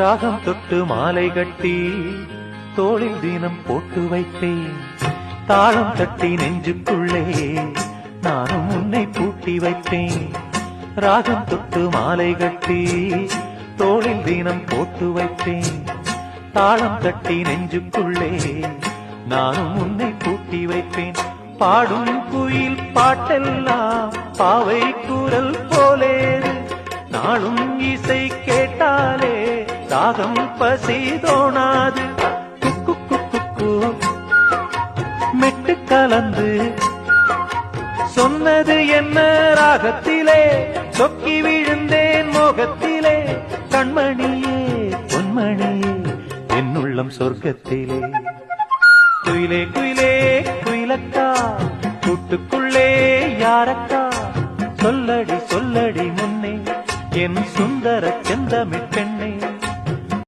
ராகம் தொட்டு மாலை கட்டி தோளில் தினம் போட்டு வைத்தேன். தாளம் தட்டி நெஞ்சுக்குள்ளே நானும் உன்னை பூட்டி வைத்தேன். ராகம் தொட்டு மாலை கட்டி தோளில் தினம் போட்டு வைத்தேன். தாளம் தட்டி நெஞ்சுக்குள்ளே நானும் உன்னை பூட்டி வைப்பேன் பாடும் குயில் பாட்டெல்லாம் பாவை கூறல் போலே நாளும் தாகம் பசி தோணாது. குக்கு குக்கு கு. மெட்டு கலந்து. சொன்னது என்ன ராகத்திலே? சொக்கி விழுந்தேன் மோகத்திலே. கண்மணியே பொன்மணியே என்னுள்ளம் சொர்க்கத்திலே. குயிலே குயிலே குயிலக்கா. கூட்டுக்குள்ளே யாரக்கா? சொல்லடி சொல்லடி முன்னே. என் சுந்தர செந்தமிழ் பெண்ணே.